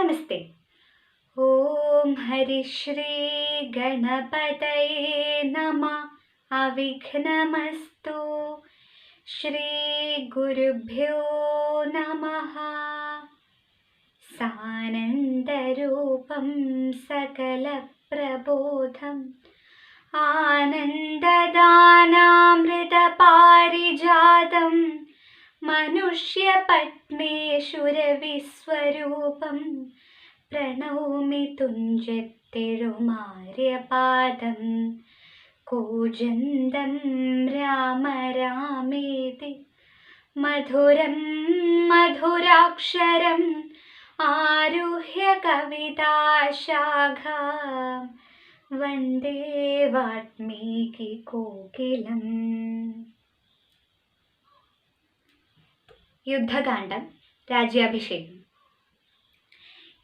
നമസ്തേ. ഓം ഹരിശ്രീ ഗണപതയേ നമ. അവിഘ്നമസ്തു. ശ്രീ ഗുരുഭ്യോ നമ. സാനന്ദരൂപം സകലപ്രബോധം. ആനന്ദദാനാമൃതപാരിജാതം. മനുഷ്യപത്മേശ്വരവിസ്വരൂപം പ്രണൗമി തുഞ്ചത്തെഴുമാര്യപാദം. കൂജന്തം രാമ രാമേതി മധുരം മധുരാക്ഷരം ആരുഹ്യ കവിതാശാഖ. വന്ദേ വാത്മീകി കോകിലം. യുദ്ധകാന്ഡം രാജ്യാഭിഷേകം.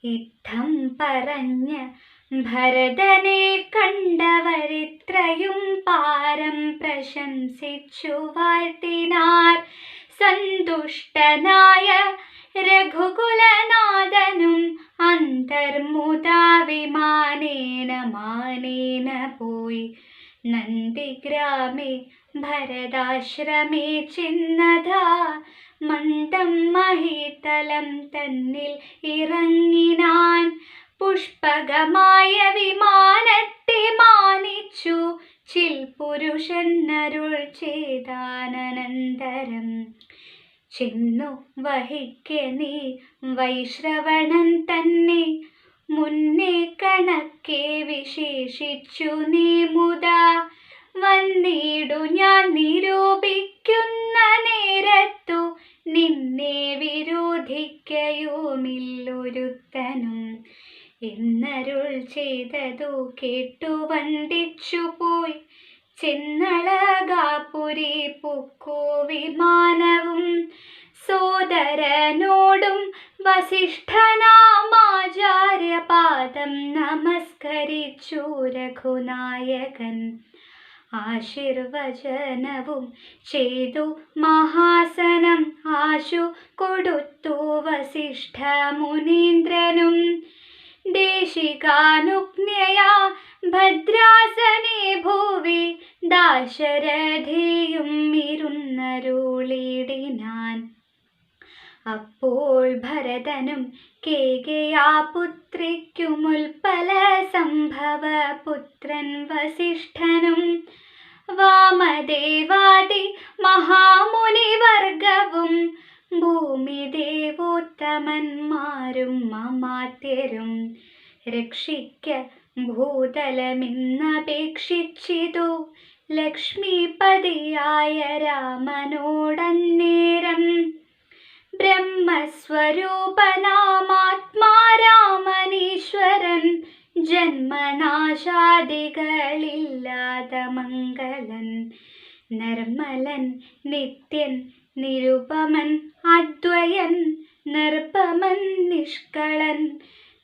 യുദ്ധം പറഞ്ഞ ഭരതനെ കണ്ടവരിത്രയും പാരം പ്രശംസിച്ചു വാഴ്ത്തിനാർ. സന്തുഷ്ടനായ രഘുകുലനാഥനും അന്തർമുദാ വിമാനേന മാനേന പോയി. നന്ദിഗ്രാമേ ഭരതാശ്രമേ മഹീതലം തന്നിൽ ഇറങ്ങിനാൻ പുഷ്പകമായ വിമാനത്തെ മാനിച്ചു. ചിൽ പുരുഷന്നരുൾ ചെയ്താനന്തരം ചെന്നു വഹിക്കെ നീ വൈശ്രവണൻ തന്നെ. മുന്നേ കണക്കെ വിശേഷിച്ചു നീ മുത. വന്നിടു ഞാൻ നിരൂപിക്കുന്ന നേരത്തു ചെയ്തതു കേട്ടു വണ്ടിച്ചു പോയി. ചെന്നളകാപുരി പൂക്കോ വിമാനവും സോദരനോടും വസിഷ്ഠനാമാചാര്യപാദം നമസ്കരിച്ചു രഘുനായകൻ. ആശീർവചനവും ചെയ്തു മഹാസനം ആശു കൊടുത്തു വസിഷ്ഠ ദേശികാനുജ്ഞയാ ഭദ്രാസനെ ഭൂവി ദാശരഥിയും ഇരുന്നരുളിടിനാൻ. അപ്പോൾ ഭരതനും കേകയാ പുത്രിക്കുമുൽപ്പല സംഭവ പുത്രൻ വസിഷ്ഠനും. വാമദേവാദി മഹാമുനിവർഗവും രക്ഷിക്ക ഭൂതലമിന്നപേക്ഷിച്ചിതു. ലക്ഷ്മിപതിയായ രാമനോടന്നേരം ബ്രഹ്മസ്വരൂപനാമാത്മാരാമനീശ്വരൻ ജന്മനാശാദികളില്ലാതെ മംഗളൻ നിർമ്മലൻ നിത്യൻ നിരുപമൻ അദ്വയൻ നിർഭമൻ നിഷ്കളൻ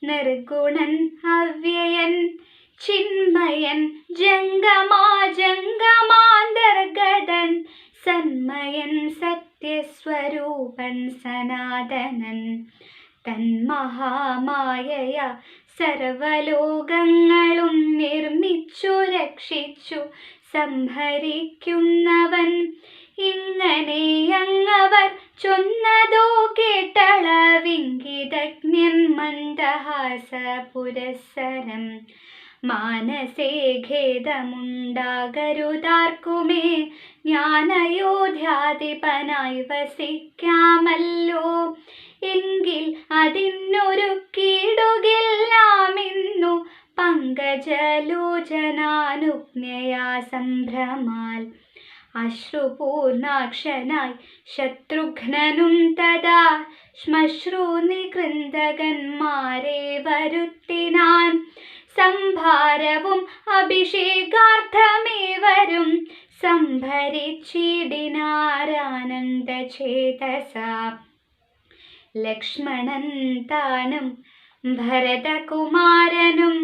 നിർഗുണൻ അവ്യയൻ ചിന്മയൻ ജംഗമാ ജംഗമാന്തർഗതൻ സന്മയൻ സത്യസ്വരൂപൻ സനാതനൻ. തന്മഹാമായ സർവലോകങ്ങളും നിർമ്മിച്ചു രക്ഷിച്ചു സംഹരിക്കുന്നവൻ ഇങ്ങനെ അങ്ങവർ ചൊന്നതോ കേട്ടളവിങ്കിതജ്ഞം മന്ദഹാസ പുരസരം മാനസേ ഖേദമുണ്ടാകരുതാർക്കുമേ? ജ്ഞാനയോധ്യാധിപനായി വസിക്കാമല്ലോ. എങ്കിൽ അതിനൊരു കീടുകില്ലാമിന്നു. പങ്കജലോചനാനുജ്ഞയാ സംഭ്രമാൽ. അശ്രുപൂർണാക്ഷനായി ശത്രുഘ്നനും തഥാ ശ്മശ്രൂനികൃന്ദകന്മാരെ വരുത്തിനാൻ സംഭാരവും അഭിഷേകാർത്ഥമേവരും സംഭരിച്ചിടിനാരാനന്ദചേതസ. ലക്ഷ്മണൻ താനും ഭരതകുമാരനും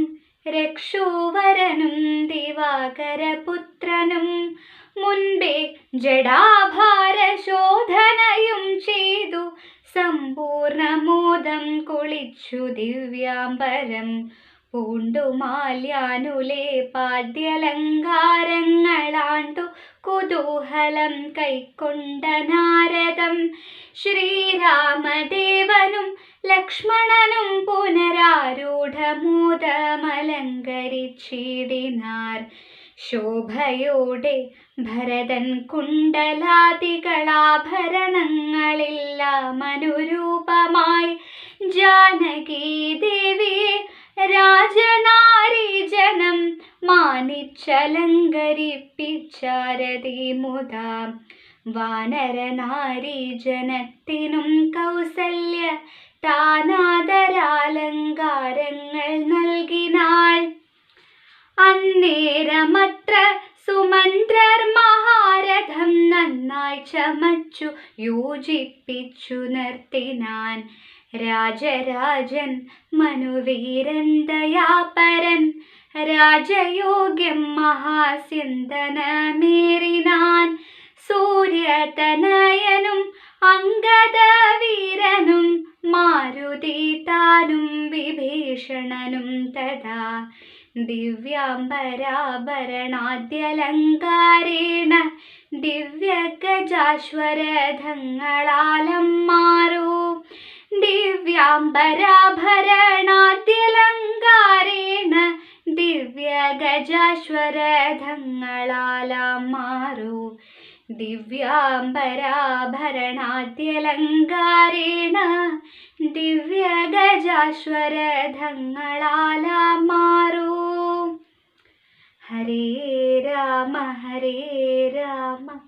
രക്ഷോവരനും ദിവാകരപുത്രനും മുൻപേ ജഡാഭാരശോധനയും ചെയ്തു. സമ്പൂർണമോദം കുളിച്ചു ദിവ്യാംബരം. പൂണ്ടുമാല്യാനുലേ പാദ്യലങ്കാരങ്ങളാണ്ടു കുതൂഹലം കൈക്കൊണ്ട നാരദം. ശ്രീരാമദേവനും ലക്ഷ്മണനും പുനരാരൂഢമോദമലങ്കരിച്ചിടിനാർ. ശോഭയോടെ ഭരതൻ കുണ്ടലാദികളാഭരണങ്ങളെല്ലാം. അനുരൂപമായി ജാനകി ദേവിയെ രാജനാരീജനം മാനിച്ചലങ്കരിപ്പിച്ചാരതി മുതാ. വാനരനാരീജനത്തിനും കൗസല്യ താനാദരാലങ്കാരങ്ങൾ നൽകിനാൾ. അന്നേരമത്ര സുമന്ത്രർ മഹാരഥം നന്നായി ചമച്ചു യോജിപ്പിച്ചു നിർത്തിനാൻ. രാജരാജൻ മനുവീരൻ ദയാപരൻ രാജയോഗ്യം മഹാസ്യന്തനമേറിനാൻ സൂര്യതനയനും അങ്കദവീരനും മാരുതി താനും വിഭീഷണനും തഥാ. ദിവ്യാംബരാഭരണാദ്യലങ്കാരേണ ദിവ്യഗജാശ്വരധങ്ങളാലം മാറൂ ദിവ്യാംബരാഭരണാദ്യലങ്കാരേണ ദിവ്യഗജാശ്വരധങ്ങളാലാം മാറൂ ദിവ്യാംബരാഭരണാദ്യലങ്കാരേണ ദിവ്യഗജാശ്വരധങ്ങളാലാം മാറൂ हरे राम हरे राम।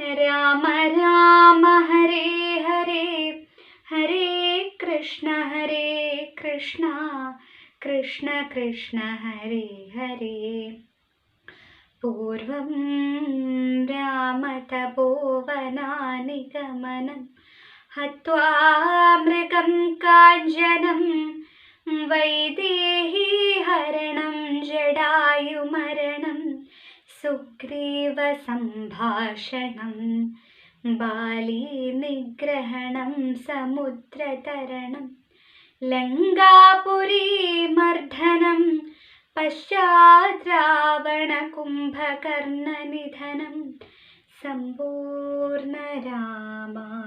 राम राम हरे हरे। हरे कृष्ण हरे कृष्ण। कृष्ण कृष्ण हरे हरे। पूर्वं रामतपोवनानि गमनं हत्वा मृगं काञ्जनं वैदेही हरणं जडा സുഗ്രീവസംഭാഷണം ബാലീനിഗ്രഹണം സമുദ്രതരണം ലങ്കാപുരീമർദ്ദനം പശ്ചാദ്രാവണകുംഭകർണനിധനം സമ്പൂർണരാമായണം.